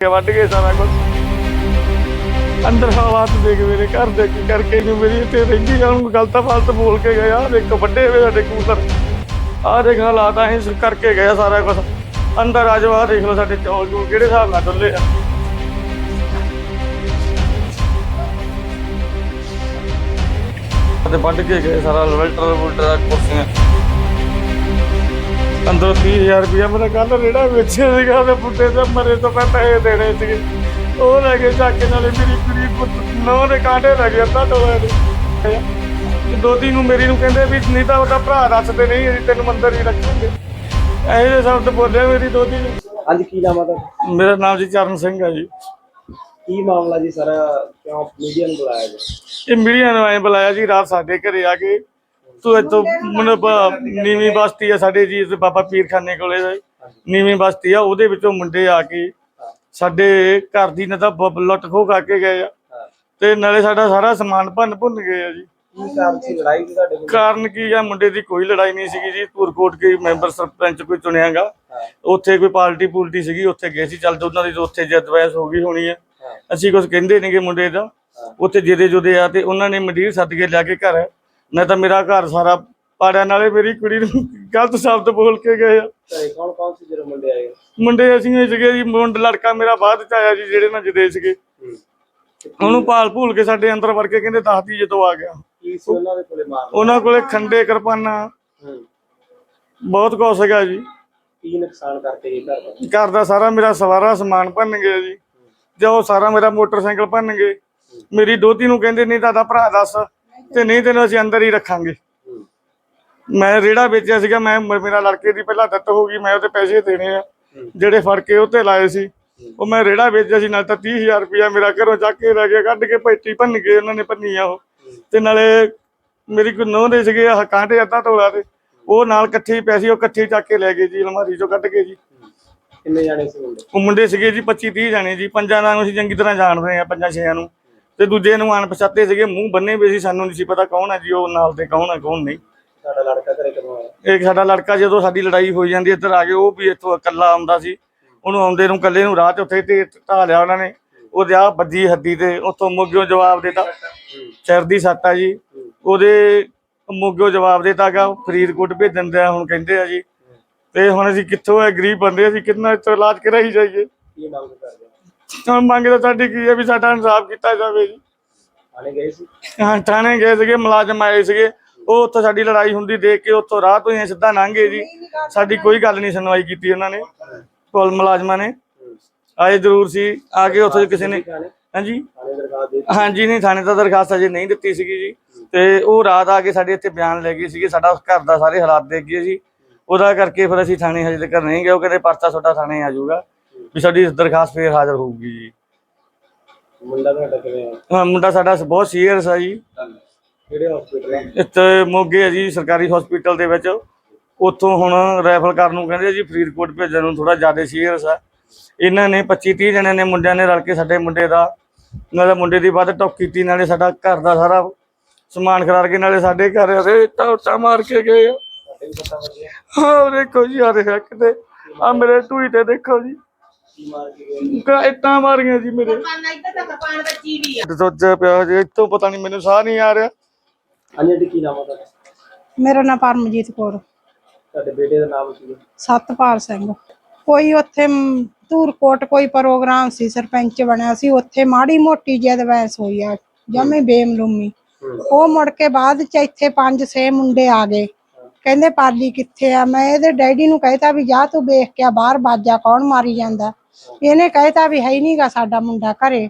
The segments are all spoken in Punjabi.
ਕੇ ਵੱਢ ਗਏ ਸਾਰਾ ਕੁਝ ਅੰਦਰ ਹਾਲਾਤ ਦੇਖ ਮੇਰੇ ਘਰ ਦੇ ਕੀ ਕਰਕੇ ਨੂੰ ਮੇਰੀ ਇੱਥੇ ਰਹਿੰਦੀ ਆ, ਉਹਨੂੰ ਫਾਲਤ ਬੋਲ ਕੇ ਗਏ ਆ। ਦੇਖੋ ਵੱਡੇ ਹੋਏ ਸਾਡੇ ਕੂਲਰ ਆਹ ਦੇਖ ਹਾਲਾਤ ਐ ਕਰਕੇ ਗਏ ਸਾਰਾ ਕੁਝ ਅੰਦਰ ਆ ਜਾਓ, ਆਹ ਦੇਖ ਲਓ ਸਾਡੇ ਚੌਲ ਚੂਲ ਕਿਹੜੇ ਹਿਸਾਬ ਨਾਲ ਡੁੱਲੇ ਆ। ਤੇ ਵੱਢ ਕੇ ਗਏ ਸਾਰਾ ਲਵਲਟਰ ਬੁਲਟਰ ਕੁਰਸੀਆਂ। ਅੰਦਰੋਂ 30000 ਰੁਪਇਆ ਮੇਰਾ ਕੱਲ ਰੇੜਾ ਵੇਚਿਆ ਸੀਗਾ ਤੇ ਪੁੱਤੇ ਤੇ ਮਰੇ ਤੋਂ ਮੈਂ ਪੈਸੇ ਦੇਣੇ ਸੀਗੇ। ਉਹ ਲੈ ਕੇ ਚੱਕ ਨਾਲੇ ਮੇਰੀ ਕੁੜੀ ਪੁੱਤ ਨੌ ਦੇ ਕਾਂਟੇ ਲੱਗ ਗਿਆ ਤਾਂ ਟੋਇਆ ਦੇ ਦੋਤੀ ਨੂੰ ਮੇਰੀ ਨੂੰ ਕਹਿੰਦੇ ਵੀ ਨਹੀਂ ਤਾਂ ਉਹਦਾ ਭਰਾ ਦੱਸਦੇ ਨਹੀਂ ਅਸੀਂ ਤੈਨੂੰ ਮੰਦਰ ਹੀ ਰੱਖਾਂਗੇ। ਇਹੋ ਜਿਹੇ ਸ਼ਬਦ ਬੋਲੇ ਮੇਰੀ ਦੋਤੀ ਨੂੰ। ਅੱਜ ਕੀ ਨਾਮ ਆ ਤੁਹਾਡਾ? ਮੇਰਾ ਨਾਮ ਜੀ ਚਰਨ ਸਿੰਘ ਹੈ ਜੀ। ਕੀ ਮਾਮਲਾ ਜੀ ਸਾਰਾ? ਕਿਉਂ ਮੀਡੀਆ ਨੂੰ ਬੁਲਾਇਆ ਜੀ? ਇਹ ਮੀਡੀਆ ਨੂੰ ਐ ਬੁਲਾਇਆ ਜੀ ਰਾਤ ਸਾਡੇ ਘਰੇ ਆ ਕੇ ਤੂੰ ਇੱਥੋਂ ਮਨ ਨੀਵੀਂ ਬਸਤੀ ਆ ਸਾਡੇ ਜੀ ਇੱਥੇ ਬਾਬਾ ਪੀਰਖਾਨੇ ਕੋਲੇ ਨੀਵੀਂ ਬਸਤੀ ਆ ਉਹਦੇ ਵਿੱਚੋਂ ਮੁੰਡੇ ਆ ਕੇ ਸਾਡੇ ਘਰ ਦੀ ਨਾ ਤਾਂ ਲੁੱਟ ਖੋਹ ਕਰਕੇ ਗਏ ਆ। ਤੇ ਨਾਲੇ ਸਾਡਾ ਸਾਰਾ ਸਮਾਨ ਭੰਨ ਭੁੰਨ ਗਏ ਆ ਜੀ। ਕਾਰਨ ਕੀ ਆ ਮੁੰਡੇ ਦੀ ਕੋਈ ਲੜਾਈ ਨਹੀਂ ਸੀਗੀ ਜੀ। ਧੂਰਕੋਟ ਕੇ ਮੈਂਬਰ ਸਰਪੰਚ ਕੋਈ ਚੁਣਿਆਗਾ। ਉੱਥੇ ਕੋਈ ਪਾਰਟੀ ਪੂਲਟੀ ਸੀਗੀ ਉੱਥੇ ਗਏ ਸੀ। ਚੱਲ ਉਹਨਾਂ ਦੀ ਉੱਥੇ ਜਿੱਦ ਵੈਸ ਹੋ ਗਈ ਹੋਣੀ ਆ। ਹਾਂ। ਅਸੀਂ ਕੁਝ ਕਹਿੰਦੇ ਨਹੀਂਗੇ ਮੁੰਡੇ ਦਾ। ਉੱਥੇ ਜਿਹਦੇ ਜੁਦੇ ਆ ਤੇ ਉਹਨਾਂ ਨੇ ਮੰਡੀਰ ਸੱਦ ਕੇ ਲਿਆ ਕੇ ਘਰ ਮੈਂ ਤਾਂ ਮੇਰਾ ਘਰ ਸਾਰਾ ਪਾੜਿਆ ਨਾਲੇ ਮੇਰੀ ਕੁੜੀ ਨੂੰ ਗਲਤ ਸ਼ਬਦ ਬੋਲ ਕੇ ਗਏ ਆ। ਘਰੇ ਕੌਣ ਕੌਣ ਸੀ ਜਦੋਂ ਮੁੰਡੇ ਆਏ? ਮੁੰਡੇ ਅਸੀਂ ਹੀ ਸੀਗੇ ਜੀ ਮੁੰਡ ਲੜਕਾ ਮੇਰਾ ਬਾਅਦ ਚ ਆਇਆ ਜੀ ਜਿਹੜੇ ਨਾਲ ਜਦੇ ਸੀਗੇ। ਉਹਨੂੰ ਭਾਲ ਭੂਲ ਕੇ ਸਾਡੇ ਅੰਦਰ ਵੜ ਕੇ ਕਹਿੰਦੇ ਦੱਸਦੀ ਜਦੋਂ ਆ ਗਿਆ। ਕੀ ਸੀ ਉਹਨਾਂ ਦੇ ਕੋਲੇ ਮਾਰ ਉਹਨਾਂ ਕੋਲੇ ਖੰਡੇ ਕਿਰਪਾਨਾਂ। ਬਹੁਤ ਕੁਛ ਸੀਗਾ ਜੀ। ਕੀ ਨੁਕਸਾਨ ਕਰਕੇ ਗਏ ਘਰ ਦਾ ਘਰ ਦਾ ਸਾਰਾ ਮੇਰਾ ਸਵਾਰਾ ਸਮਾਨ ਭੰਨ ਗਿਆ ਜੀ। ਉਹ ਸਾਰਾ ਮੇਰਾ ਮੋਟਰਸਾਈਕਲ ਭੰਨ ਗਏ। ਮੇਰੀ ਦੋਤੀ ਨੂੰ ਕਹਿੰਦੇ ਨਹੀਂ ਦਾਦਾ ਭਰਾ ਦੱਸ। ਤੇ ਨਹੀਂ ਤੈਨੂੰ ਅਸੀਂ ਅੰਦਰ ਹੀ ਰੱਖਾਂਗੇ। ਮੈਂ ਰੇੜਾ ਵੇਚਿਆ ਸੀਗਾ ਮੈਂ ਮੇਰਾ ਲੜਕੇ ਦੀ ਪਹਿਲਾਂ ਦਿੱਤ ਹੋ ਗਈ ਮੈਂ ਉਹਦੇ ਪੈਸੇ ਦੇਣੇ ਆ। ਜਿਹੜੇ ਫੜ ਕੇ ਉਹ ਤੇ ਲਾਏ ਸੀ। ਉਹ ਮੈਂ ਰੇੜਾ ਵੇਚਿਆ ਸੀ ਨਾਲ ਤਾਂ 30000 ਰੁਪਇਆ ਮੇਰਾ ਘਰੋਂ ਚੱਕ ਕੇ ਲੈ ਕੇ ਕੱਢ ਕੇ ਪੈਟੀ ਭੰਨ ਕੇ ਉਹਨਾਂ ਨੇ ਭੰਨੀ ਆ ਉਹ। ਤੇ ਨਾਲੇ ਮੇਰੀ ਕੋਈ ਨੋਹ ਦੇ ਸੀਗੇ ਆਹ ਕਾਂਟੇ ਅੱਧਾ ਤੋਲਾ ਤੇ। ਉਹ ਨਾਲ ਇਕੱਠੇ ਹੀ ਪੈਸੇ ਉਹ ਇਕੱਠੇ ਚੱਕ ਕੇ ਲੈ ਗਏ ਜੀ ਅਲਮਾਰੀ ਚੋਂ ਕੱਢ ਕੇ ਜੀ। ਕਿੰਨੇ ਜਾਣੇ ਸੀ ਮੁੰਡੇ? ਉਹ ਮੁੰਡੇ ਸੀਗੇ ਜੀ 25 30 ਜਾਣੇ ਜੀ ਪੰਜਾਂ ਦਾ ਨੂੰ ਅਸੀਂ ਚੰਗੀ ਤਰ੍ਹਾਂ ਜਾਣਦੇ ਆ ਪੰਜਾਂ ਛੇਆਂ ਨੂੰ। ਤੇ ਦੂਜੇ ਨੂੰ ਅਣਪਛਾਤੇ ਸੀਗੇ ਮੂੰਹ ਬੰਨੇ ਵੀ ਸੀ ਸਾਨੂੰ ਨਹੀਂ ਸੀ ਪਤਾ ਕੌਣ ਹੈ ਜੀ ਉਹ ਨਾਲ ਤੇ ਕੌਣ ਹੈ ਕੌਣ ਨਹੀਂ। ਤੁਹਾਡਾ ਲੜਕਾ ਘਰੇ ਕਦੋਂ ਆਇਆ? ਇੱਕ ਸਾਡਾ ਲੜਕਾ ਜਦੋਂ ਸਾਡੀ ਲੜਾਈ ਹੋਈ ਜਾਂਦੀ ਇੱਧਰ ਆ ਕੇ ਉਹ ਵੀ ਇੱਥੋਂ ਇਕੱਲਾ ਆਉਂਦਾ ਸੀ। ਉਹਨੂੰ ਆਉਂਦੇ ਨੂੰ ਇਕੱਲੇ ਨੂੰ ਰਾਹ 'ਚ ਉੱਥੇ ਤੇ ਢਾ ਲਿਆ ਉਹਨਾਂ ਨੇ। ਉਹਦੇ ਆ ਵੱਜੀ ਹੱਦੀ ਤੇ ਉੱਥੋਂ ਮੁੱਗਿਓ ਜਵਾਬ ਦਿੱਤਾ। ਸਿਰ ਦੀ ਸੱਟ ਆ ਜੀ। ਉਹਦੇ ਮੁੱਗਿਓ ਜਵਾਬ ਦਿੱਤਾਗਾ ਫਰੀਦਕੋਟ ਭੇਜਣ ਦਾ ਹੁਣ ਕਹਿੰਦੇ ਆ ਜੀ। ਤੇ ਹੁਣ ਅਸੀਂ ਕਿੱਥੋਂ ਹੈ ਗਰੀਬ ਬੰਦੇ ਅਸੀਂ ਕਿੰਨਾ ਇਲਾਜ ਕਰਾਈ ਜਾਈਏ। ਕੀ ਮੰਗ ਕਰਦੇ? ਹੁਣ ਮੰਗ ਤਾਂ ਸਾਡੀ ਕੀ ਹੈ ਵੀ ਸਾਡਾ ਇਨਸਾਫ ਕੀਤਾ ਜਾਵੇ ਜੀ। ਥਾਣੇ ਗਏ ਸੀ? ਹਾਂ ਥਾਣੇ ਗਏ ਸੀਗੇ ਮੁਲਾਜ਼ਮ ਆਏ ਸੀਗੇ। ਉਹ ਉੱਥੋਂ ਸਾਡੀ ਲੜਾਈ ਹੁੰਦੀ ਦੇਖ ਕੇ ਉੱਥੋਂ ਰਾਹ ਤੋਂ ਹੀ ਸਿੱਧਾ ਲੰਘੇ ਜੀ। ਸਾਡੀ ਕੋਈ ਗੱਲ ਨਹੀਂ ਸੁਣਵਾਈ ਕੀਤੀ ਉਹਨਾਂ ਨੇ ਪੁਲ ਮੁਲਾਜ਼ਮਾਂ ਨੇ। ਆਏ ਜ਼ਰੂਰ ਸੀ ਆ ਕੇ ਉੱਥੋਂ ਕਿਸੇ ਨੇ ਹਾਂਜੀ। ਹਾਂਜੀ ਨਹੀਂ ਥਾਣੇ ਦਾ ਦਰਖਾਸਤ ਅਜੇ ਨਹੀਂ ਦਿੱਤੀ ਸੀਗੀ ਜੀ। ਤੇ ਉਹ ਰਾਤ ਆ ਕੇ ਸਾਡੇ ਇੱਥੇ ਬਿਆਨ ਲੈ ਗਏ ਸੀਗੇ ਸਾਡਾ ਘਰ ਦਾ ਸਾਰੇ ਹਾਲਾਤ ਦੇਖ ਗਏ ਜੀ। ਉਹਦਾ ਕਰਕੇ ਫਿਰ ਅਸੀਂ ਥਾਣੇ ਹਜੇ ਤੱਕ ਨਹੀਂ ਗਏ ਉਹ ਕਹਿੰਦੇ ਪਰਚਾ ਤੁਹਾਡਾ ਥਾਣੇ ਆ ਜਾਊਗਾ। ਵੀ ਸਾਡੀ ਦਰਖਾਸਤ ਫੇਰ ਹਾਜ਼ਰ ਹੋਊਗੀ ਜੀ। ਮੁੰਡਾ ਤੁਹਾਡਾ ਕਿਵੇਂ ਆ? ਹਾਂ, ਮੁੰਡਾ ਸਾਡਾ ਬਹੁਤ ਸੀਰੀਅਸ ਆ ਜੀ। ਕਿਹੜੇ ਹਸਪੀਟਲ ਆ? ਇੱਥੇ ਮੋਗੇ ਹੈ ਜੀ ਸਰਕਾਰੀ ਹਸਪੀਟਲ ਦੇ ਵਿੱਚ। ਉੱਥੋਂ ਹੁਣ ਰੈਫਰ ਕਰਨ ਨੂੰ ਕਹਿੰਦੇ ਜੀ ਫਰੀਦਕੋਟ ਭੇਜਣ ਨੂੰ ਥੋੜਾ ਜ਼ਿਆਦਾ ਸੀਰੀਅਸ ਆ। ਇਹਨਾਂ ਨੇ 25 30 ਜਣਿਆਂ ਨੇ ਮੁੰਡਿਆਂ ਨੇ ਰਲ ਕੇ ਸਾਡੇ ਮੁੰਡੇ ਦਾ ਨਾਲੇ ਮੁੰਡੇ ਦੀ ਵੱਧ ਟੋਕ ਕੀਤੀ ਨਾਲੇ ਸਾਡਾ ਘਰ ਦਾ ਸਾਰਾ ਸਮਾਨ ਖਰਾਰ ਕੇ ਨਾਲੇ ਸਾਡੇ ਘਰ ਦੇ ਟੌਟਾ ਮਾਰ ਕੇ ਗਏ ਆ। ਦੇਖੋ ਜੀ ਆ ਰਿਹਾ ਕਿਤੇ। ਆ ਮੇਰੇ ਟੂਈ ਤੇ ਦੇਖੋ ਜੀ। ਕੀ ਇੱਟਾਂ ਮਾਰੀਆਂ ਜੀ ਮੇਰੇ। ਪਾਣਾ ਇੱਧਰ ਤੱਕ ਪਾਣ ਬੱਚੀ ਵੀ ਆ ਸੋਚਿਆ ਪਿਆ ਜੀ ਇੱਥੋਂ ਪਤਾ ਨਹੀਂ ਮੈਨੂੰ ਸਾਹ ਨਹੀਂ ਆ ਰਿਹਾ। ਹਾਂਜੀ ਆਂਟੀ ਕੀ ਨਾਮ ਆ ਤੁਹਾਡਾ? ਮੇਰਾ ਨਾਮ ਪਰਮਜੀਤ ਕੌਰ। ਤੁਹਾਡੇ ਬੇਟੇ ਦਾ ਨਾਮ ਕੀ ਹੈ? ਸਤਪਾਲ ਸਿੰਘ। ਕੋਈ ਉੱਥੇ ਧੂਰਕੋਟ ਕੋਈ ਪ੍ਰੋਗਰਾਮ ਸੀ ਸਰਪੰਚ ਬਣਿਆ ਸੀ ਉੱਥੇ ਮਾੜੀ ਮੋਟੀ ਜਦ ਵੈਸ ਹੋਈ ਆ ਜਮੇ ਬੇਮਲੂਮੀ ਉਹ ਮੁੜ ਕੇ ਬਾਅਦ ਚ ਇੱਥੇ ਪੰਜ ਛੇ ਮੁੰਡੇ ਆ ਗਏ। ਕਹਿੰਦੇ ਪਾਲੀ ਕਿੱਥੇ ਆ? ਮੈਂ ਇਹਦੇ ਡੈਡੀ ਨੂੰ ਕਹਿਤਾ ਵੀ ਜਾ ਤੂੰ ਵੇਖ ਕੇ ਆ ਬਾਹਰ ਬਾਜਾ ਕੌਣ ਮਾਰੀ ਜਾਂਦਾ। ਇਹਨੇ ਕਹਿਤਾ ਵੀ ਹੈ ਨਹੀਂਗਾ ਸਾਡਾ ਮੁੰਡਾ ਘਰੇ।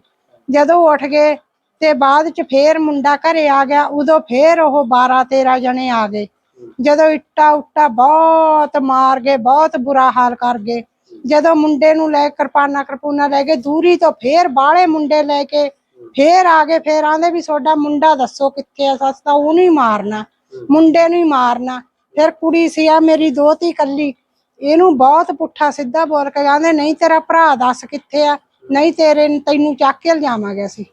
ਜਦੋਂ ਉੱਠ ਗਏ ਤੇ ਬਾਅਦ ਚ ਫੇਰ ਮੁੰਡਾ ਘਰੇ ਆ ਗਿਆ, ਉਦੋਂ ਫੇਰ ਉਹ 12 13 ਜਣੇ ਆ ਗਏ। ਜਦੋਂ ਇੱਟਾ ਉੱਟਾ ਬਹੁਤ ਮਾਰ ਗਏ, ਬਹੁਤ ਬੁਰਾ ਹਾਲ ਕਰ ਗਏ। ਜਦੋਂ ਮੁੰਡੇ ਨੂੰ ਲੈ ਕਿਰਪਾਨਾ ਕਿਰਪੂਨਾ ਲੈ ਕੇ ਦੂਰੀ ਤੋਂ ਫੇਰ ਬਾਹਲੇ ਮੁੰਡੇ ਲੈ ਕੇ ਫੇਰ ਆ ਗਏ, ਫੇਰ ਆਂਦੇ ਵੀ ਤੁਹਾਡਾ ਮੁੰਡਾ ਦੱਸੋ ਕਿੱਥੇ ਆ ਸੱਸ ਤਾਂ ਉਹਨੂੰ ਹੀ ਮਾਰਨਾ, ਮੁੰਡੇ ਨੂੰ ਹੀ ਮਾਰਨਾ। ਫਿਰ ਕੁੜੀ ਸੀ ਆ ਮੇਰੀ ਦੋਤੀ ਕੱਲੀ ਇਹਨੂੰ ਬਹੁਤ ਪੁੱਠਾ ਸਿੱਧਾ ਬੋਲ ਕੇ ਕਹਿੰਦੇ ਨਹੀਂ ਤੇਰਾ ਭਰਾ ਦੱਸ ਕਿੱਥੇ ਆ? ਨਹੀਂ ਤੇਰੇ ਤੈਨੂੰ ਚੱਕ ਕੇ ਲਿਜਾਵਾਂਗੇ ਅਸੀਂ।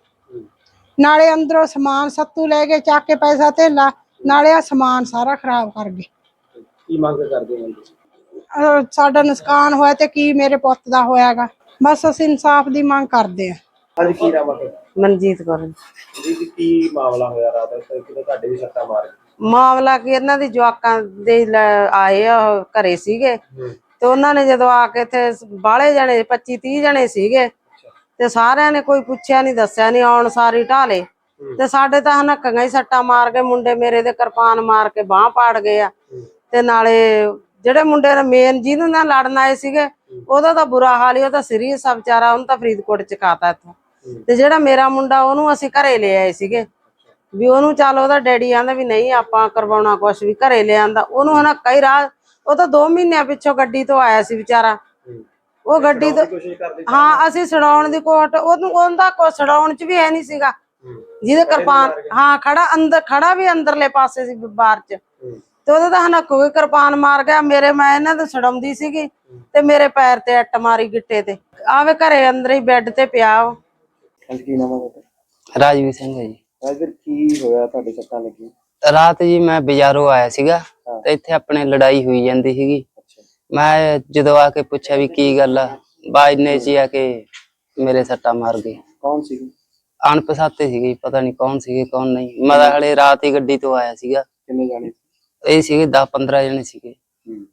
ਨਾਲੇ ਅੰਦਰੋਂ ਸਮਾਨ ਸੱਤੂ ਲੈ ਕੇ ਚੱਕ ਕੇ ਪੈਸਾ ਧੇਲਾ ਨਾਲੇ ਆ ਸਮਾਨ ਸਾਰਾ ਖਰਾਬ ਕਰ ਗਏ। ਕੀ ਮੰਗ ਕਰਦੇ ਹੋ ਤੁਸੀਂ? ਸਾਡਾ ਨੁਕਸਾਨ ਹੋਇਆ ਤੇ ਕੀ ਮੇਰੇ ਪੁੱਤ ਦਾ ਹੋਇਆਗਾ? ਬਸ ਅਸੀਂ ਇਨਸਾਫ ਦੀ ਮੰਗ ਕਰਦੇ ਆ। ਅੱਜ ਕੀ ਨਾਮ ਹੈ ਮਨਜੀਤ ਕੌਰ। ਜੀ ਕੀ ਮਾਮਲਾ ਹੋਇਆ ਰਾਤ? ਤੇ ਕਿਤੇ ਤੁਹਾਡੇ ਵੀ ਸੱਟਾਂ ਮਾਰ ਗਏ ਮਾਮਲਾ ਕੀ ਇਹਨਾਂ ਦੀ ਜਵਾਕਾਂ ਦੇ ਲੈ- ਆਏ ਆ ਉਹ ਘਰੇ ਸੀਗੇ। ਤੇ ਉਹਨਾਂ ਨੇ ਜਦੋਂ ਆ ਕੇ ਇੱਥੇ ਬਾਹਲੇ ਜਣੇ 25 30 ਜਣੇ ਸੀਗੇ। ਤੇ ਸਾਰਿਆਂ ਨੇ ਕੋਈ ਪੁੱਛਿਆ ਨਹੀਂ ਦੱਸਿਆ ਨਹੀਂ ਆਉਣ ਸਾਰੀ ਢਾਲੇ। ਤੇ ਸਾਡੇ ਤਾਂ ਹਨਕੀਆਂ ਹੀ ਸੱਟਾਂ ਮਾਰ ਕੇ ਮੁੰਡੇ ਮੇਰੇ ਦੇ ਕਿਰਪਾਨ ਮਾਰ ਕੇ ਬਾਹ ਪਾੜ ਗਏ ਆ। ਤੇ ਨਾਲੇ ਜਿਹੜੇ ਮੁੰਡੇ ਨੇ ਮੇਨ ਜਿਹਨੂੰ ਨਾਲ ਲੜਨ ਆਏ ਸੀਗੇ ਉਹਦਾ ਤਾਂ ਬੁਰਾ ਹਾਲ ਹੀ ਉਹ ਤਾਂ ਸੀਰੀਅਸ ਆ ਵਿਚਾਰਾ ਉਹਨੂੰ ਤਾਂ ਫਰੀਦਕੋਟ ਚ ਕਾਤਾ ਇੱਥੋਂ। ਤੇ ਜਿਹੜਾ ਮੇਰਾ ਮੁੰਡਾ ਉਹਨੂੰ ਅਸੀਂ ਘਰੇ ਲੈ ਆਏ ਸੀਗੇ। ਵੀ ਉਹਨੂੰ ਚੱਲ ਉਹਦਾ ਡੈਡੀ ਆਂਦਾ ਵੀ ਨਹੀਂ ਆਪਾਂ ਕਰਵਾਉਣਾ ਕੁਛ ਵੀ ਘਰੇ ਲੈ ਆਂਦਾ। ਉਹਨੂੰ ਹਨਾ ਕਈ ਰਾਤ ਉਹ ਤਾਂ 2 ਮਹੀਨਿਆਂ ਪਿੱਛੋਂ ਗੱਡੀ ਤੋਂ ਆਇਆ ਸੀ ਵਿਚਾਰਾ। ਉਹ ਗੱਡੀ ਤੋਂ ਹਾਂ ਅਸੀਂ ਛਡਾਉਣ ਦੀ ਕੋਟ ਉਹਨੂੰ ਉਹਦਾ ਕੋ ਛਡਾਉਣ ਚ ਵੀ ਹੈ ਨਹੀਂ ਸੀਗਾ। ਜਿਹਦੇ ਕਿਰਪਾਨ ਹਾਂ ਖੜਾ ਅੰਦਰ ਖੜਾ ਵੀ ਅੰਦਰਲੇ ਪਾਸੇ ਸੀ ਬਾਹਰ ਚ। ਤੇ ਉਹਦੇ ਤਾਂ ਹਨਾ ਕੋਈ ਕਿਰਪਾਨ ਮਾਰ ਗਿਆ। ਮੇਰੇ ਮੈਂ ਇਹਨਾਂ ਤੋਂ ਛਡਾਉਂਦੀ ਸੀਗੀ ਤੇ ਮੇਰੇ ਪੈਰ ਤੇ ਅੱਟ ਮਾਰੀ ਗਿੱਟੇ ਤੇ। ਆਵੇ ਘਰੇ ਅੰਦਰ ਹੀ ਬੈੱਡ ਤੇ ਪਿਆ ਉਹ। ਅੱਜ ਕੀ ਨਾਮ ਹੈ ਤੁਹਾਡਾ? ਰਾਜਵੀਰ ਸਿੰਘ ਹੈ ਜੀ। ਅੱਜ ਫਿਰ ਕੀ ਹੋਇਆ ਤੁਹਾਡੇ ਸੱਟਾਂ ਲੱਗੀ ਰਾਤ ਜੀ ਮੈਂ ਬਾਜ਼ਾਰੋਂ ਆਇਆ ਸੀਗਾ ਤੇ ਇੱਥੇ ਆਪਣੇ ਲੜਾਈ ਹੋਈ ਜਾਂਦੀ ਸੀਗੀ। ਅੱਛਾ। ਮੈਂ ਜਦੋਂ ਆ ਕੇ ਪੁੱਛਿਆ ਵੀ ਕੀ ਗੱਲ ਆ ਬਾਜ ਨੇ ਜੀ ਆ ਕੇ ਮੇਰੇ ਸੱਟਾ ਮਾਰ ਗਏ। ਕੌਣ ਸੀ? ਅਣਪਛਾਤੇ ਸੀਗੇ ਪਤਾ ਨਹੀਂ ਕੌਣ ਸੀਗੇ ਕੌਣ ਨਹੀਂ। ਮੈਂ ਤਾਂ ਹਲੇ ਰਾਤ ਹੀ ਗੱਡੀ ਤੋਂ ਆਇਆ ਸੀਗਾ। ਕਿੰਨੇ ਜਾਣੇ ਸੀ? ਇਹ ਸੀਗੇ 10 15 ਜਣੇ ਸੀਗੇ। ਹੂੰ।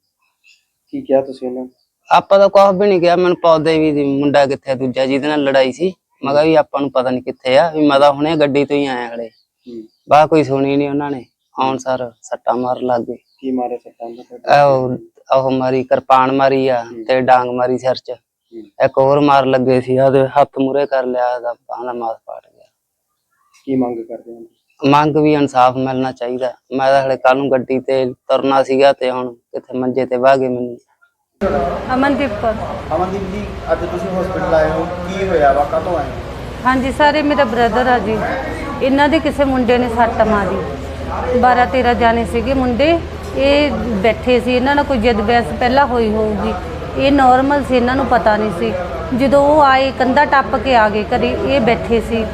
ਕੀ ਕਿਹਾ ਤੁਸੀਂ ਉਹਨਾਂ ਨੂੰ? ਆਪਾਂ ਤਾਂ ਕੁਛ ਵੀ ਨਹੀਂ ਕਿਹਾ ਮੈਨੂੰ ਪੌਦੇ ਵੀ ਦੀ ਮੁੰਡਾ ਕਿੱਥੇ ਆ ਦੂਜਾ ਜਿਹਦੇ ਨਾਲ ਲੜਾਈ ਸੀ। ਮੈਂ ਕਿਹਾ ਵੀ ਆਪਾਂ ਨੂੰ ਪਤਾ ਨਹੀਂ ਕਿੱਥੇ ਆ ਵੀ ਮੈਂ ਤਾਂ ਹੁਣੇ ਗੱਡੀ ਤੋਂ ਹੀ ਆਇਆ ਹਲੇ। ਬਾ ਕੋਈ ਸੁਣੀ ਨਹੀਂ ਉਹਨਾਂ ਨੇ ਆਉਣ ਸਾਰ ਸੱਟਾ ਮਾਰ ਲੱਗ ਗਏ। ਕੀ ਮਾਰੇ ਸੱਟਾਂ ਦਾ? ਉਹ ਮਾਰੀ ਕਿਰਪਾਨ ਮਾਰੀ ਆ ਤੇ ਡਾਂਗ ਮਾਰੀ ਸਿਰ 'ਚ। ਇੱਕ ਹੋਰ ਮਾਰ ਲੱਗੇ ਸੀ ਉਹਦੇ ਹੱਥ ਮੁਰੇ ਕਰ ਲਿਆ ਦਾ ਬਾਹਾਂ ਦਾ ਮਾਸ ਪਾੜ ਗਿਆ। ਕੀ ਮੰਗ ਕਰਦੇ ਹੋ? ਮੰਗ ਵੀ ਇਨਸਾਫ ਮਿਲਣਾ ਚਾਹੀਦਾ। ਮੈਂ ਤਾਂ ਹਲੇ ਕੱਲ ਨੂੰ ਗੱਡੀ ਤੇ ਤੁਰਨਾ ਸੀਗਾ ਤੇ ਹੁਣ ਕਿੱਥੇ ਮੰਜੇ ਤੇ ਵਾਹ ਗਏ ਮੈਨੂੰ। ਅਮਨਦੀਪ ਕੌਰ। ਅਮਨਦੀਪ ਜੀ ਅੱਜ ਤੁਸੀਂ ਹਸਪੀਟਲ ਆਏ ਹੋ ਕੀ ਹੋਇਆ ਵਾ ਕਦੋਂ ਆਏ ਹਾਂਜੀ ਸਾਰੇ ਮੇਰਾ ਬ੍ਰਦਰ ਆ ਜੀ। ਇਹਨਾਂ ਦੇ ਕਿਸੇ ਮੁੰਡੇ ਨੇ ਸੱਟ ਮਾਰੀ। 12 13 ਜਾਣੇ ਸੀਗੇ ਮੁੰਡੇ। ਇਹ ਬੈਠੇ ਸੀ ਇਹਨਾਂ ਨਾਲ ਕੋਈ ਜਿੱਦ ਬਹਿਸ ਪਹਿਲਾਂ ਹੋਈ ਹੋਊਗੀ। ਇਹ ਨਾਰਮਲ ਸੀ ਇਹਨਾਂ ਨੂੰ ਪਤਾ ਨਹੀਂ ਸੀ। ਜਦੋਂ ਉਹ ਆਏ ਕੰਧਾ ਟੱਪ ਕੇ ਆ ਗਏ ਘਰੇ ਇਹ ਬੈਠੇ ਸੀ।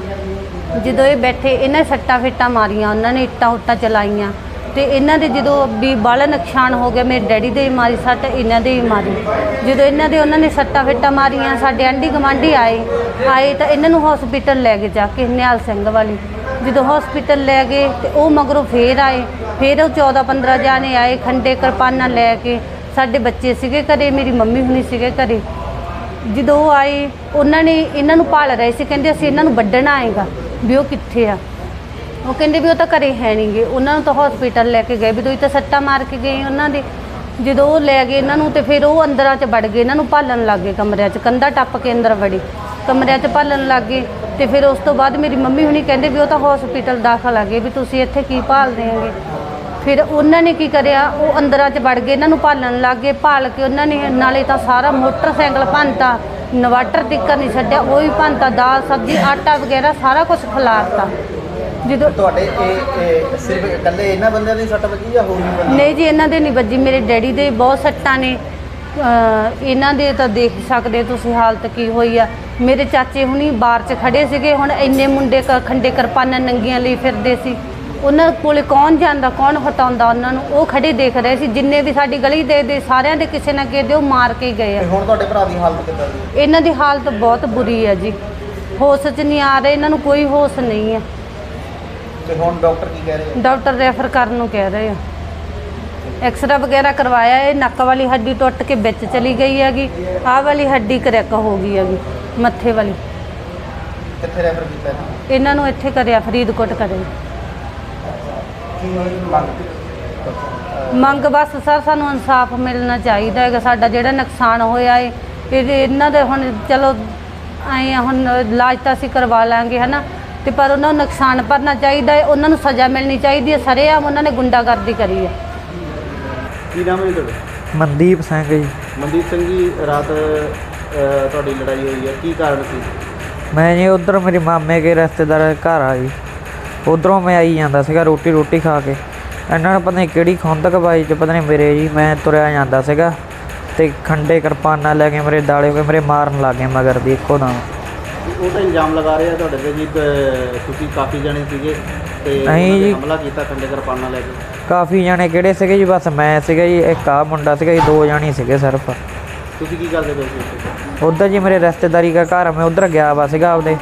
ਜਦੋਂ ਇਹ ਬੈਠੇ ਇਹਨਾਂ ਸੱਟਾਂ ਫਿੱਟਾਂ ਮਾਰੀਆਂ ਉਹਨਾਂ ਨੇ ਇੱਟਾਂ ਉੱਟਾਂ ਚਲਾਈਆਂ। ਤੇ ਇਹਨਾਂ ਦੇ ਜਦੋਂ ਵੀ ਬਾਲਾ ਨੁਕਸਾਨ ਹੋ ਗਿਆ, ਮੇਰੇ ਡੈਡੀ ਦੇ ਵੀ ਮਾਰੀ ਸੱਟ, ਇਹਨਾਂ ਦੇ ਵੀ ਮਾਰੀ। ਜਦੋਂ ਇਹਨਾਂ ਦੇ ਉਹਨਾਂ ਨੇ ਸੱਟਾਂ ਫਿੱਟਾਂ ਮਾਰੀਆਂ, ਸਾਡੇ ਆਂਢੀ ਗਵਾਂਢੀ ਆਏ ਆਏ ਤਾਂ ਇਹਨਾਂ ਨੂੰ ਹਸਪੀਟਲ ਲੈ ਕੇ ਜਾ ਕੇ, ਨਿਹਾਲ ਸਿੰਘ ਵਾਲੀ। ਜਦੋਂ ਹਸਪੀਟਲ ਲੈ ਗਏ ਤੇ ਉਹ ਮਗਰੋਂ ਫੇਰ ਆਏ। ਫੇਰ ਉਹ 14 15 ਜਾਣੇ ਆਏ, ਖੰਡੇ ਕਿਰਪਾਨਾਂ ਲੈ ਕੇ। ਸਾਡੇ ਬੱਚੇ ਸੀਗੇ ਘਰੇ, ਮੇਰੀ ਮੰਮੀ ਹੁਣੀ ਸੀਗੇ ਘਰੇ। ਜਦੋਂ ਉਹ ਆਏ, ਉਹਨਾਂ ਨੇ ਇਹਨਾਂ ਨੂੰ ਭਾਲ ਰਹੇ ਸੀ, ਕਹਿੰਦੇ ਅਸੀਂ ਇਹਨਾਂ ਨੂੰ ਵੱਢਣਾ ਆਏਗਾ, ਵੀ ਉਹ ਕਿੱਥੇ ਆ। ਉਹ ਕਹਿੰਦੇ ਵੀ ਉਹ ਤਾਂ ਘਰੇ ਹੈ ਨਹੀਂਗੇ। ਉਹਨਾਂ ਨੂੰ ਤਾਂ ਹਸਪੀਟਲ ਲੈ ਕੇ ਗਏ ਵੀ ਤੁਸੀਂ ਤਾਂ ਸੱਟਾਂ ਮਾਰ ਕੇ ਗਏ ਉਹਨਾਂ ਦੇ। ਜਦੋਂ ਉਹ ਲੈ ਗਏ ਇਹਨਾਂ ਨੂੰ ਤੇ ਫਿਰ ਉਹ ਅੰਦਰਾਂ 'ਚ ਵੜ ਗਏ। ਇਹਨਾਂ ਨੂੰ ਭਾਲਣ ਲੱਗ ਗਏ ਕਮਰਿਆਂ 'ਚ, ਕੰਧਾ ਟੱਪ ਕੇ ਅੰਦਰ ਵੜੀ। ਕਮਰਿਆਂ 'ਚ ਭਾਲਣ ਲੱਗ ਗਏ ਤੇ ਫਿਰ ਉਸ ਤੋਂ ਬਾਅਦ ਮੇਰੀ ਮੰਮੀ ਹੁਣੀ ਕਹਿੰਦੇ ਵੀ ਉਹ ਤਾਂ ਹਸਪੀਟਲ ਦਾਖਲ ਆ ਗਏ ਵੀ ਤੁਸੀਂ ਇੱਥੇ ਕੀ ਭਾਲਦੇ ਹੈਗੇ ਫਿਰ ਉਹਨਾਂ ਨੇ ਕੀ ਕਰਿਆ, ਉਹ ਅੰਦਰਾਂ 'ਚ ਵੜ ਗਏ, ਇਹਨਾਂ ਨੂੰ ਭਾਲਣ ਲੱਗ ਗਏ, ਭਾਲ ਕੇ ਉਹਨਾਂ ਨੇ ਨਾਲੇ ਤਾਂ ਸਾਰਾ ਮੋਟਰਸਾਈਕਲ ਭੰਨਤਾ ਇਨਵਰਟਰ ਦਿੱਕਤ ਨਹੀਂ ਛੱਡਿਆ, ਉਹ ਵੀ ਭੰਨਤਾ ਦਾਲ, ਸਬਜ਼ੀ, ਆਟਾ ਵਗੈਰਾ ਸਾਰਾ ਕੁਝ ਖਿਲਾਰਤਾ। ਜਦੋਂ ਤੁਹਾਡੇ ਇਹ ਇਹ ਸਿਰਫ ਇਕੱਲੇ ਇਹਨਾਂ ਬੰਦਿਆਂ ਦੀ ਸੱਟ ਵੱਜੀ ਜਾਂ ਹੋਰ ਵੀ ਬੰਦੇ? ਨਹੀਂ ਜੀ ਇਹਨਾਂ ਦੇ ਨਹੀਂ ਵੱਜੀ। ਮੇਰੇ ਡੈਡੀ ਦੇ ਬਹੁਤ ਸੱਟਾਂ ਨੇ। ਅਹ ਇਹਨਾਂ ਦੇ ਤਾਂ ਦੇਖ ਸਕਦੇ ਤੁਸੀਂ ਹਾਲਤ ਕੀ ਹੋਈ ਆ। ਮੇਰੇ ਚਾਚੇ ਹੁਣੀ ਬਾਹਰ 'ਚ ਖੜੇ ਸੀਗੇ। ਹੁਣ ਇੰਨੇ ਮੁੰਡੇ ਕ- ਖੰਡੇ ਕਿਰਪਾਨਾਂ ਨੰਗੀਆਂ ਲਈ ਫਿਰਦੇ ਸੀ। ਉਹਨਾਂ ਕੋਲੇ ਕੌਣ ਜਾਂਦਾ ਕੌਣ ਹਟਾਉਂਦਾ ਉਹਨਾਂ ਨੂੰ? ਉਹ ਖੜੇ ਦੇਖ ਰਹੇ ਸੀ। ਜਿੰਨੇ ਵੀ ਸਾਡੀ ਗਲੀ ਦੇ ਦੇ ਸਾਰਿਆਂ ਦੇ ਕਿਸੇ ਨਾ ਕਿਸੇ ਦੇ ਉਹ ਮਾਰ ਕੇ ਗਏ ਆ। ਤੇ ਹੁਣ ਤੁਹਾਡੇ ਭਰਾ ਦੀ ਹਾਲਤ ਕਿੱਦਾਂ ਦੀ? ਇਹਨਾਂ ਦੀ ਹਾਲਤ ਬਹੁਤ ਬੁਰੀ ਹੈ ਜੀ। ਹੋਸ਼ 'ਚ ਨਹੀਂ ਆ ਰਹੇ। ਇਹਨਾਂ ਨੂੰ ਕੋਈ ਹੋਸ਼ ਨਹੀਂ ਹੈ ਤੇ ਹੁਣ ਡਾਕਟਰ ਕੀ ਕਹਿ ਰਹੇ ਡਾਕਟਰ ਰੈਫਰ ਕਰਨ ਨੂੰ ਕਹਿ ਰਹੇ ਆ। ਐਕਸਰਾ ਵਗੈਰਾ ਕਰਵਾਇਆ ਇਹ ਨੱਕ ਵਾਲੀ ਹੱਡੀ ਟੁੱਟ ਕੇ ਵਿੱਚ ਚਲੀ ਗਈ ਹੈਗੀ ਆਹ ਵਾਲੀ ਹੱਡੀ ਕਰੈਕ ਹੋ ਗਈ ਹੈਗੀ ਮੱਥੇ ਵਾਲੀ। ਕਿੱਥੇ ਰੈਫਰ ਕੀਤਾ ਜੀ ਇਹਨਾਂ ਨੂੰ ਇੱਥੇ ਕਰਿਆ ਫਰੀਦਕੋਟ ਕਰਿਆ। ਕੀ ਮੰਗ? ਮੰਗ ਬਸ ਸਰ ਸਾਨੂੰ ਇਨਸਾਫ ਮਿਲਣਾ ਚਾਹੀਦਾ ਹੈਗਾ ਸਾਡਾ ਜਿਹੜਾ ਨੁਕਸਾਨ ਹੋਇਆ ਏ ਇਹ ਇਹਨਾਂ ਦੇ ਹੁਣ ਚਲੋ ਆਏ ਆ ਹੁਣ ਇਲਾਜ ਤਾਂ ਅਸੀਂ ਕਰਵਾ ਲਾਂਗੇ ਹਨਾ? ਤੇ ਪਰ ਉਹਨਾਂ ਨੂੰ ਨੁਕਸਾਨ ਭਰਨਾ ਚਾਹੀਦਾ ਹੈ ਉਹਨਾਂ ਨੂੰ ਸਜ਼ਾ ਮਿਲਣੀ ਚਾਹੀਦੀ ਹੈ। ਸਰੇਆਮ ਉਹਨਾਂ ਨੇ ਗੁੰਡਾਗਰਦੀ ਕਰੀ ਹੈ। ਕੀ ਨਾਮ ਹੈ ਜੀ ਤੁਹਾਡਾ? ਮਨਦੀਪ ਸਿੰਘ ਜੀ। ਮਨਦੀਪ ਸਿੰਘ ਜੀ ਰਾਤ ਅਹ, ਤੁਹਾਡੀ ਲੜਾਈ ਹੋਈ ਹੈ। ਕੀ ਕਾਰਨ ਸੀ? ਮੈਂ ਜੀ ਉਧਰ ਮੇਰੇ ਮਾਮੇ ਕੇ ਰਿਸ਼ਤੇਦਾਰ ਦੇ ਘਰ ਆ ਜੀ। ਉਧਰੋਂ ਮੈਂ ਆਈ ਜਾਂਦਾ ਸੀਗਾ ਰੋਟੀ ਰੋਟੀ ਖਾ ਕੇ। ਇਹਨਾਂ ਨੇ ਪਤਾ ਨਹੀਂ ਕਿਹੜੀ ਖੁੰਦਕ ਬਾਈ ਚ ਪਤਾ ਨਹੀਂ ਮੇਰੇ ਜੀ ਮੈਂ ਤੁਰਿਆ ਜਾਂਦਾ ਸੀਗਾ। ਤੇ ਖੰਡੇ ਕਿਰਪਾਨਾਂ ਲੈ ਕੇ ਮੇਰੇ ਦਾਲੇ ਹੋ ਕੇ ਮੇਰੇ ਮਾਰਨ ਲੱਗ ਗਏ ਮਗਰ ਦੀ ਇੱਕੋ ਦਮ। ਉਹ ਤਾਂ ਇਲਜ਼ਾਮ ਲਗਾ ਰਹੇ ਆ ਤੁਹਾਡੇ ਤੇ ਜੀ ਅਹ, ਤੁਸੀਂ ਕਾਫੀ ਜਣੇ ਸੀਗੇ ਤੇ ਨਹੀਂ ਉਹਨਾਂ ਜੀ। ਹਮਲਾ ਕੀਤਾ ਖੰਡੇ ਕਿਰਪਾਨਾਂ ਲੈ ਕੇ। ਕਾਫੀ ਜਾਣੇ ਕਿਹੜੇ ਸੀਗੇ ਜੀ? ਬਸ ਮੈਂ ਸੀਗਾ ਜੀ ਇੱਕ ਆ ਮੁੰਡਾ ਸੀਗਾ ਜੀ ਦੋ ਜਾਣੇ ਸੀਗੇ ਸਿਰਫ। ਤੁਸੀਂ ਕੀ ਕਰਦੇ ਪਏ ਸੀ ਉੱਥੇ? ਉਧਰ ਜੀ ਮੇਰੇ ਰਿਸ਼ਤੇਦਾਰੀ ਦਾ ਘਰ ਆ, ਮੈਂ ਉਧਰ ਗਿਆ ਵਾ ਸੀਗਾ ਆਪਦੇ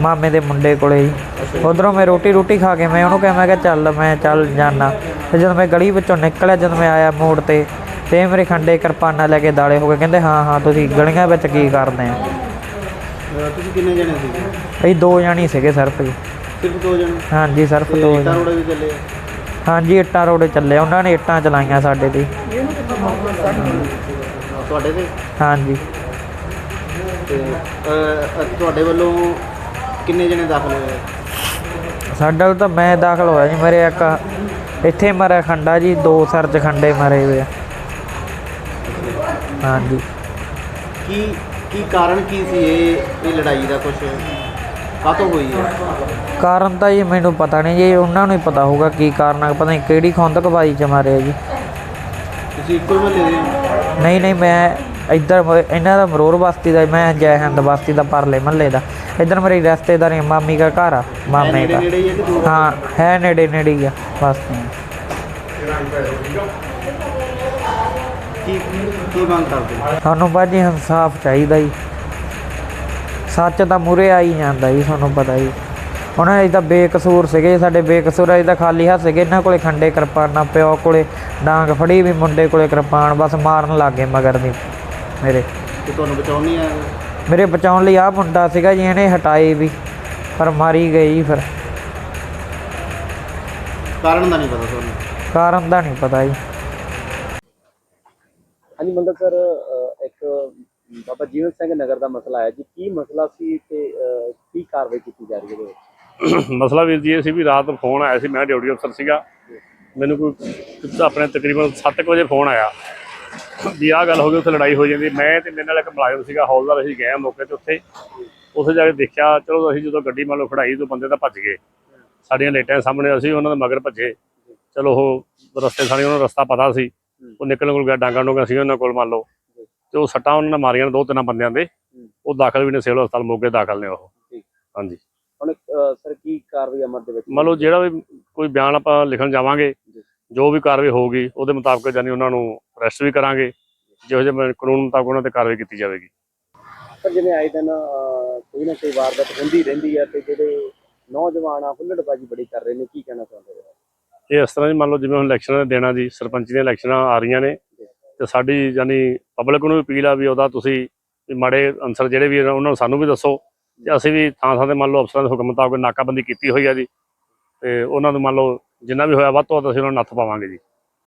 ਮਾਮੇ ਦੇ ਮੁੰਡੇ ਕੋਲੇ ਜੀ। ਉਧਰੋਂ ਮੈਂ ਰੋਟੀ ਰੋਟੀ ਖਾ ਕੇ ਮੈਂ ਉਹਨੂੰ ਕਿਹਾ ਮੈਂ ਕਿਹਾ ਚੱਲ ਮੈਂ ਚੱਲ ਜਾਣਾ ਤੇ ਜਦੋਂ ਮੈਂ ਗਲੀ ਵਿੱਚੋਂ ਨਿਕਲਿਆ ਜਦੋਂ ਮੈਂ ਆਇਆ ਮੋੜ ਤੇ ਤੇ ਮੇਰੇ ਖੰਡੇ ਕਿਰਪਾਨਾਂ ਲੈ ਕੇ ਦਾਲੇ ਹੋ ਗਏ। ਕਹਿੰਦੇ ਹਾਂ ਹਾਂ ਤੁਸੀਂ ਗਲੀਆਂ ਵਿੱਚ ਕੀ ਕਰਦੇ ਆ? ਅਹ ਤੁਸੀਂ ਕਿੰਨੇ ਜਣੇ ਸੀ? ਅਸੀਂ ਦੋ ਜਾਣੀ ਸੀਗੇ ਸਿਰਫ ਜੀ। ਸਿਰਫ ਦੋ ਜਣੇ? ਹਾਂਜੀ ਸਿਰਫ ਤੇ ਦੋ ਇੱਟਾਂ ਜਾਣੇ। ਰੋੜੇ ਵੀ ਚੱਲੇ ਆ? ਹਾਂਜੀ ਇੱਟਾਂ ਰੋਡੇ ਚੱਲੇ ਉਹਨਾਂ ਨੇ ਇੱਟਾਂ ਚਲਾਈਆਂ ਸਾਡੇ ਤੇ। ਤੁਹਾਡੇ ਤੇ? ਹਾਂਜੀ। ਤੇ ਅਹ, ਅਹ, ਤੁਹਾਡੇ ਵੱਲੋਂ ਕਿੰਨੇ ਜਣੇ ਦਾਖਲ ਹੋਏ ਆ? ਸਾਡਾ ਤਾਂ ਮੈਂ ਦਾਖਲ ਹੋਇਆ ਜੀ ਮੇਰੇ ਇੱਕ। ਇੱਥੇ ਮਰਿਆ ਖੰਡਾ ਜੀ ਦੋ ਸਿਰ 'ਚ ਖੰਡੇ ਮਰੇ ਹੋਏ ਆ। ਹਾਂਜੀ। ਕੀ ਕੀ ਕਾਰਨ ਕੀ ਸੀ ਇਹ ਇਹ ਲੜਾਈ ਦਾ ਕੁਝ ਕਾਹਤੋਂ ਹੋਈ ਹੈ ਕਾਰਨ ਤਾਂ ਜੀ ਮੈਨੂੰ ਪਤਾ ਨਹੀਂ ਜੀ ਉਹਨਾਂ ਨੂੰ ਹੀ ਪਤਾ ਹੋਊਗਾ ਕੀ ਕਾਰਨ ਆ ਪਤਾ ਨਹੀਂ ਕਿਹੜੀ ਖੁੰਦਕਬਾਜੀ 'ਚ ਮਾਰਿਆ ਜੀ। ਤੁਸੀਂ ਇੱਕੋ ਮਹੱਲੇ ਦੇ ਹੋ? ਨਹੀਂ ਨਹੀਂ ਮੈਂ ਇੱਧਰ ਮ- ਇਹਨਾਂ ਦਾ ਮਰੋਰ ਬਸਤੀ ਦਾ ਮੈਂ ਜੈ ਹਿੰਦ ਬਸਤੀ ਦਾ ਪਰਲੇ ਮਹੱਲੇ ਦਾ। ਇੱਧਰ ਮੇਰੀ ਰਿਸ਼ਤੇਦਾਰੀ ਮਾਮੀ ਦਾ ਘਰ ਆ ਮਾਮੇ ਨੇੜੇ ਦਾ ਨੇੜੇ ਹੀ ਹੈ ਕਿ ਦੂਰ? ਹਾਂ ਹੈ ਨੇੜੇ ਨੇੜੇ ਹੀ ਆ ਬਸਤੀ ਕੀ ਕੀ ਮੰਗ ਕਰਦੇ? ਸਾਨੂੰ ਭਾਜੀ ਇਨਸਾਫ ਚਾਹੀਦਾ ਜੀ। ਸੱਚ ਤਾਂ ਮੂਰੇ ਆ ਹੀ ਜਾਂਦਾ ਜੀ ਤੁਹਾਨੂੰ ਪਤਾ ਜੀ। ਉਹਨਾਂ ਦੇ ਤਾਂ ਬੇਕਸੂਰ ਸੀਗੇ ਸਾਡੇ ਬੇਕਸੂਰ ਇਹ ਤਾਂ ਖਾਲੀ ਹੱਥ ਸੀਗੇ ਇਹਨਾਂ ਕੋਲੇ ਖੰਡੇ ਕਿਰਪਾਨਾਂ ਪਿਓ ਕੋਲੇ ਡਾਂਗ ਫੜੀ ਵੀ ਮੁੰਡੇ ਕੋਲੇ ਕਿਰਪਾਨ ਬਸ ਮਾਰਨ ਲੱਗੇ ਮਗਰ ਦੀ ਮੇਰੇ। ਤੇ ਤੁਹਾਨੂੰ ਬਚਾਉਣ ਨਹੀਂ ਆਇਆ ਮੇਰੇ ਬਚਾਉਣ ਲਈ ਆ ਮੁੰਡਾ ਸੀਗਾ ਜੀ ਇਹਨੇ ਹਟਾਏ ਵੀ ਪਰ ਮਾਰੀ ਗਈ ਫਿਰ। ਕਾਰਨ ਦਾ ਨਹੀਂ ਪਤਾ ਤੁਹਾਨੂੰ? ਕਾਰਨ ਦਾ ਨਹੀਂ ਪਤਾ ਜੀ। ਹਾਂਜੀ ਮੰਦਰ ਸਰ ਇੱਕ ਬਾਬਾ ਜੀਵਨ ਸਿੰਘ ਨਗਰ ਦਾ ਮਸਲਾ ਆਇਆ ਜੀ। ਕੀ ਮਸਲਾ ਸੀ ਤੇ ਕੀ ਕਾਰਵਾਈ ਕੀਤੀ ਜਾ ਰਹੀ ਹੈ ਇਹਦੇ ਮਸਲਾ ਵੀਰ ਜੀ ਇਹ ਸੀ ਵੀ ਰਾਤ ਫੋਨ ਆਇਆ ਸੀ, ਮੈਂ ਡਿਊਟੀ ਅਫਸਰ ਸੀਗਾ। ਮੈਨੂੰ ਕੋਈ ਆਪਣੇ ਤਕਰੀਬਨ 7 ਵਜੇ ਫੋਨ ਆਇਆ। ਵੀ ਆਹ ਗੱਲ ਹੋ ਗਈ, ਉੱਥੇ ਲੜਾਈ ਹੋ ਜਾਂਦੀ। ਮੈਂ ਤੇ ਮੇਰੇ ਨਾਲ ਇੱਕ ਮੁਲਾਜ਼ਮ ਸੀਗਾ, ਹੌਲਦਾਰ ਅਸੀਂ ਗਏ ਮੌਕੇ ਤੇ ਉੱਥੇ। ਉੱਥੇ ਜਾ ਕੇ ਦੇਖਿਆ, ਚਲੋ ਅਸੀਂ ਜਦੋਂ ਗੱਡੀ ਮੰਨ ਲਓ ਖੜਾਈ ਤੋਂ ਬੰਦੇ ਤਾਂ ਭੱਜ ਗਏ। ਸਾਡੀਆਂ ਲੇਟਾਂ ਸਾਹਮਣੇ ਅਸੀਂ ਉਹਨਾਂ ਦੇ ਮਗਰ ਭੱਜੇ। ਚਲੋ ਉਹ ਰਸਤੇ ਸਾਡੀ ਉਹਨਾਂ ਨੂੰ ਰਸਤਾ ਪਤਾ ਸੀ। ਉਹ ਨਿਕਲਣ ਕੋਲ ਗਿਆ ਡਾਂਗਾ ਡੋਂਗਾ ਸੀ ਉਹਨਾਂ ਕੋਲ ਮੰਨ ਲਓ। ਤੇ ਉਹ ਸੱਟਾਂ ਉਹਨਾਂ ਨੇ ਮਾਰੀਆਂ ਨੇ ਦੋ ਤਿੰਨ ਬੰਦਿਆਂ ਦੇ। ਉਹ ਦਾਖਲ ਵੀ ਨੇ ਸਿਵਲ ਹਸਪਤਾਲ ਮੋਗੇ ਦਾਖਲ ਨੇ ਉਹ। ਹਾਂਜੀ। ਹੁਣ ਸਰ ਕੀ ਕਾਰਵਾਈ ਅਮਰ ਦੇ ਵਿੱਚ ਮੰਨ ਲਓ ਜਿਹੜਾ ਵੀ ਕੋਈ ਬਿਆਨ ਆਪਾਂ ਲਿਖਣ ਜਾਵਾਂਗੇ ਜੋ। ਵੀ ਕਾਰਵਾਈ ਹੋਊਗੀ ਉਹਦੇ ਮੁਤਾਬਕ ਜਾਨੀ ਉਹਨਾਂ ਨੂੰ ਅਰੈਸਟ ਵੀ ਕਰਾਂਗੇ। ਜਿਹੋ ਜਿਹੇ ਕਾਨੂੰਨ ਮੁਤਾਬਕ ਉਹਨਾਂ ਤੇ ਕਾਰਵਾਈ ਕੀਤੀ ਜਾਵੇਗੀ। ਸਰ ਜਿਵੇਂ ਆਏ ਦਿਨ ਕੋਈ ਨਾ ਕੋਈ ਵਾਰਦਾਤ ਹੁੰਦੀ ਰਹਿੰਦੀ ਹੈ ਤੇ ਜਿਹੜੇ ਨੌਜਵਾਨ ਆ ਹੁੱਲੜਬਾਜੀ ਬੜੀ ਕਰ ਰਹੇ ਨੇ ਕੀ ਕਹਿਣਾ ਚਾਹੁੰਦੇ ਹੋ? ਇਹ ਇਸ ਤਰ੍ਹਾਂ ਜੀ ਮੰਨ ਲਓ ਜਿਵੇਂ ਹੁਣ ਇਲੈਕਸ਼ਨਾਂ ਦੇਣਾ ਜੀ ਸਰਪੰਚ ਦੀਆਂ ਇਲੈਕਸ਼ਨਾਂ ਆ ਰਹੀਆਂ ਨੇ ਤੇ ਸਾਡੀ ਯਾਨੀ ਪਬਲਿਕ ਨੂੰ ਵੀ ਅਪੀਲ ਆ ਵੀ ਉਹਦਾ ਤੁਸੀਂ ਵੀ ਮਾੜੇ ਅਨਸਰ ਜਿਹੜੇ ਵੀ ਉਹਨਾਂ ਨੂੰ ਸਾਨੂੰ ਵੀ ਦੱਸੋ ਤੇ ਅਸੀਂ ਵੀ ਥਾਂ ਥਾਂ ਤੇ ਮੰਨ ਲਓ ਅਫਸਰਾਂ ਦੇ ਹੁਕਮ ਮੁਤਾਬਕ ਨਾਕਾਬੰਦੀ ਕੀਤੀ ਹੋਈ ਆ ਜੀ ਤੇ ਉਹਨਾਂ ਨੂੰ ਮੰਨ ਲਓ ਜਿੰਨਾ ਵੀ ਹੋਇਆ ਵੱਧ ਤੋਂ ਵੱਧ ਅਸੀਂ ਉਹਨਾਂ ਨੂੰ ਨੱਥ ਪਾਵਾਂਗੇ ਜੀ।